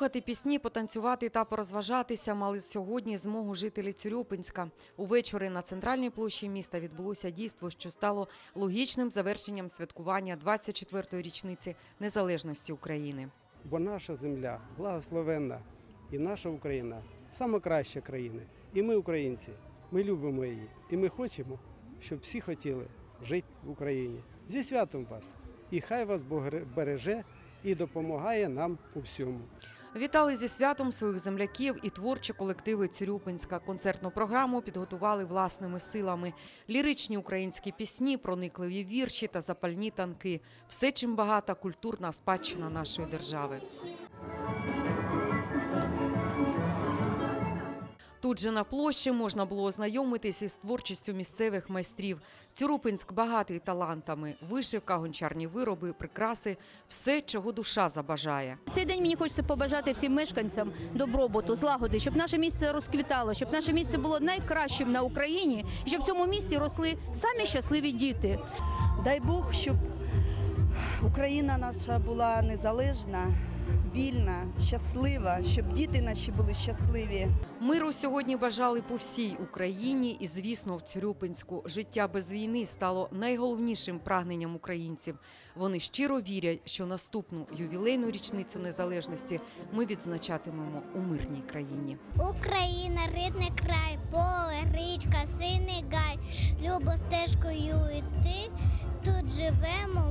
Послухати пісні, потанцювати та порозважатися мали сьогодні змогу жителі Цюрюпинська. Увечері на центральній площі міста відбулося дійство, що стало логічним завершенням святкування 24-ї річниці незалежності України. Бо наша земля благословенна і наша Україна саме краща країна. І ми, українці, ми любимо її. І ми хочемо, щоб всі хотіли жити в Україні. Зі святом вас! І хай вас Бог береже і допомагає нам у всьому. Вітали зі святом своїх земляків і творчі колективи Цюрюпинська. Концертну програму підготували власними силами. Ліричні українські пісні, проникливі вірші та запальні танки. Все, чим багата культурна спадщина нашої держави. Тут же на площі можна було ознайомитись із творчістю місцевих майстрів. Цюрупинськ багатий талантами. Вишивка, гончарні вироби, прикраси – все, чого душа забажає. Цей день мені хочеться побажати всім мешканцям добробуту, злагоди, щоб наше місце розквітало, щоб наше місце було найкращим на Україні, щоб в цьому місті росли самі щасливі діти. Дай Бог, щоб Україна наша була незалежна, вільна, щаслива, щоб діти наші були щасливі. Миру сьогодні бажали по всій Україні і, звісно, в Цюрюпинську. Життя без війни стало найголовнішим прагненням українців. Вони щиро вірять, що наступну ювілейну річницю незалежності ми відзначатимемо у мирній країні. Україна, рідний край, поле, річка, синий гай, любо стежкою йти. Тут живемо